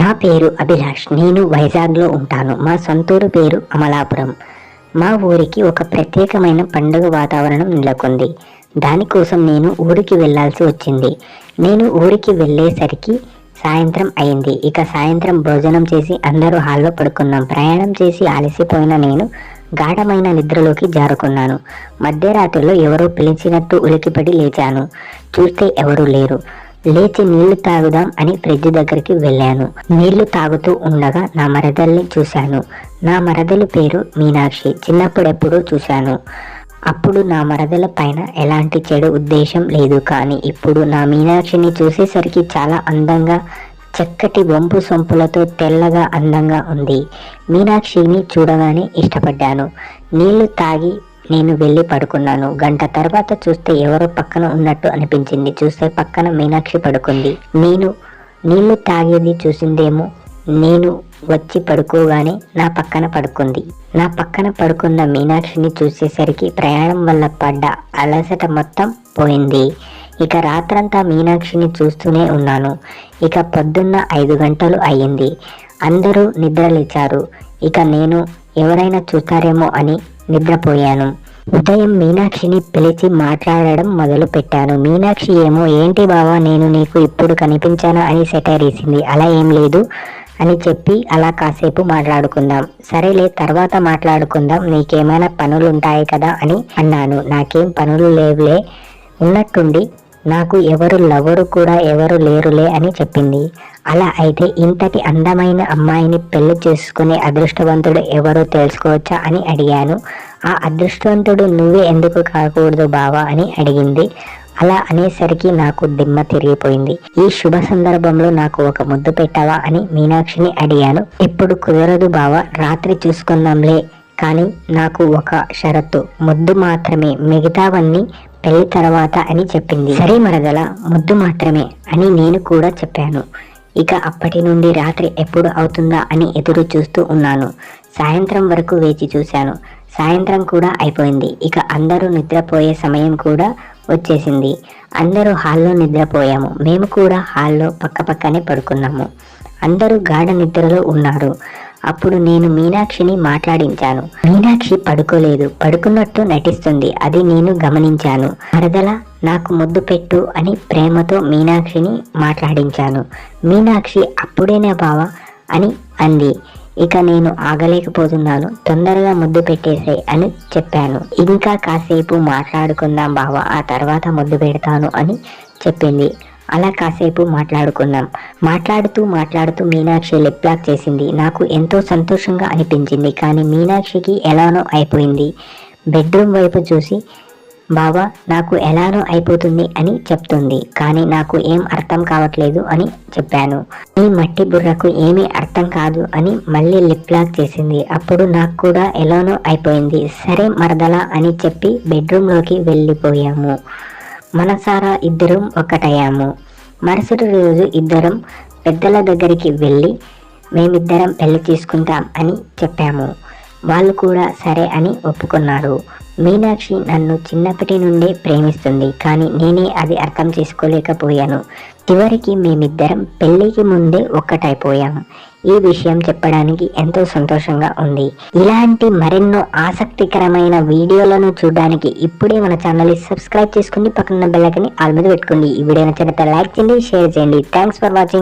నా పేరు అభిలాష్. నేను వైజాగ్లో ఉంటాను. మా సొంతూరు పేరు అమలాపురం. మా ఊరికి ఒక ప్రత్యేకమైన పండుగ వాతావరణం నెలకొంది. దానికోసం నేను ఊరికి వెళ్ళాల్సి వచ్చింది. నేను ఊరికి వెళ్ళేసరికి సాయంత్రం అయింది. ఇక సాయంత్రం భోజనం చేసి అందరూ హాల్లో పడుకున్నాం. ప్రయాణం చేసి ఆలసిపోయిన నేను గాఢమైన నిద్రలోకి జారుకున్నాను. మధ్యరాత్రిలో ఎవరో పిలిచినట్టు ఉలికిపడి లేచాను. చూస్తే ఎవరూ లేరు. లేచి నీళ్ళు తాగుదాం అని ఫ్రిడ్జ్ దగ్గరికి వెళ్ళాను. నీళ్ళు తాగుతూ ఉండగా నా మరదల్ని చూశాను. నా మరదలి పేరు మీనాక్షి. చిన్నప్పుడెప్పుడు చూశాను. అప్పుడు నా మరదల పైన ఎలాంటి చెడు ఉద్దేశం లేదు. కానీ ఇప్పుడు నా మీనాక్షిని చూసేసరికి చాలా అందంగా చక్కటి వంపు సొంపులతో తెల్లగా అందంగా ఉంది. మీనాక్షిని చూడగానే ఇష్టపడ్డాను. నీళ్ళు తాగి నేను వెళ్ళి పడుకున్నాను. గంట తర్వాత చూస్తే ఎవరో పక్కన ఉన్నట్టు అనిపించింది. చూస్తే పక్కన మీనాక్షి పడుకుంది. నేను నీళ్ళు తాగేది చూసిందేమో. నేను వచ్చి పడుకోగానే నా పక్కన పడుకుంది. నా పక్కన పడుకున్న మీనాక్షిని చూసేసరికి ప్రయాణం వల్ల పడ్డ అలసట మొత్తం పోయింది. ఇక రాత్రంతా మీనాక్షిని చూస్తూనే ఉన్నాను. ఇక పొద్దున్న ఐదు గంటలు అయ్యింది. అందరూ నిద్రలేచారు. ఇక నేను ఎవరైనా చూస్తారేమో అని నిద్రపోయాను. ఉదయం మీనాక్షిని పిలిచి మాట్లాడడం మొదలు పెట్టాను మీనాక్షి ఏమో ఏంటి బావా నేను నీకు ఇప్పుడు కనిపించాను అని సెటైరేసింది అలా ఏం లేదు అని చెప్పి అలా కాసేపు మాట్లాడుకుందాం. సరేలే తర్వాత మాట్లాడుకుందాం. నీకేమైనా పనులు ఉంటాయి కదా అని అన్నాను. నాకేం పనులు లేవులే. ఉన్నట్టుండి నాకు ఎవరు లవరు కూడా ఎవరు లేరులే అని చెప్పింది. అలా అయితే ఇంతటి అందమైన అమ్మాయిని పెళ్ళి చేసుకునే అదృష్టవంతుడు ఎవరో తెలుసుకోవచ్చా అని అడిగాను. ఆ అదృష్టవంతుడు నువ్వే ఎందుకు కాకూడదు బావా అని అడిగింది. అలా అనేసరికి నాకు దిమ్మ తిరిగిపోయింది. ఈ శుభ సందర్భంలో నాకు ఒక ముద్దు పెట్టావా అని మీనాక్షిని అడిగాను. ఇప్పుడు కుదరదు బావా రాత్రి చూసుకుందాంలే. కానీ నాకు ఒక షరతు. ముద్దు మాత్రమే. మిగతావన్నీ పెళ్ళి తర్వాత అని చెప్పింది. సరే మరదల ముద్దు మాత్రమే అని నేను కూడా చెప్పాను. ఇక అప్పటి నుండి రాత్రి ఎప్పుడు అవుతుందా అని ఎదురు చూస్తూ ఉన్నాను. సాయంత్రం వరకు వేచి చూశాను. సాయంత్రం కూడా అయిపోయింది. ఇక అందరూ నిద్రపోయే సమయం కూడా వచ్చేసింది. అందరూ హాల్లో నిద్రపోయాము. మేము కూడా హాల్లో పక్కపక్కనే పడుకున్నాము. అందరూ గాఢ నిద్రలో ఉన్నారు. అప్పుడు నేను మీనాక్షిని మాట్లాడించాను. మీనాక్షి పడుకోలేదు. పడుకున్నట్టు నటిస్తుంది. అది నేను గమనించాను. వరదల నాకు ముద్దు పెట్టు అని ప్రేమతో మీనాక్షిని మాట్లాడించాను. మీనాక్షి అప్పుడేనే బావా? అని అంది. ఇక నేను ఆగలేకపోతున్నాను. తొందరగా ముద్దు పెట్టేసాయి అని చెప్పాను. ఇంకా కాసేపు మాట్లాడుకుందాం బావా. ఆ తర్వాత ముద్దు పెడతాను అని చెప్పింది. అలా కాసేపు మాట్లాడుకున్నాం మాట్లాడుతూ మాట్లాడుతూ మీనాక్షి లిప్ లాక్ చేసింది. నాకు ఎంతో సంతోషంగా అనిపించింది. కానీ మీనాక్షికి ఎలానో అయిపోయింది. బెడ్రూమ్ వైపు చూసి బావా నాకు ఎలానో అయిపోతుంది అని చెప్తుంది. కానీ నాకు ఏం అర్థం కావట్లేదు అని చెప్పాను. ఈ మట్టి బుర్రకు ఏమీ అర్థం కాదు అని మళ్ళీ లిప్ లాక్ చేసింది. అప్పుడు నాకు కూడా ఎలానో అయిపోయింది. సరే మరదలా అని చెప్పి బెడ్రూమ్లోకి వెళ్ళిపోయాము. మనసారా ఇద్దరం ఒకటయ్యాము. మరుసటి రోజు ఇద్దరం పెద్దల దగ్గరికి వెళ్ళి మేమిద్దరం పెళ్ళి చేసుకుంటాం అని చెప్పాము. వాళ్ళు కూడా సరే అని ఒప్పుకున్నారు. మీనాక్షి నన్ను చిన్నప్పటి నుండే ప్రేమిస్తుంది కానీ నేనే అది అర్థం చేసుకోలేకపోయాను. చివరికి మేమిద్దరం పెళ్ళికి ముందే ఒక్కటైపోయాము. ఈ విషయం చెప్పడానికి ఎంతో సంతోషంగా ఉంది. ఇలాంటి మరెన్నో ఆసక్తికరమైన వీడియోలను చూడడానికి ఇప్పుడే మన ఛానల్ని సబ్స్క్రైబ్ చేసుకుని పక్కన బెల్లకని ఆల్ మీద పెట్టుకోండి. ఈ వీడియో నచ్చినట్లయితే లైక్ చేయండి షేర్ చేయండి. Thanks for watching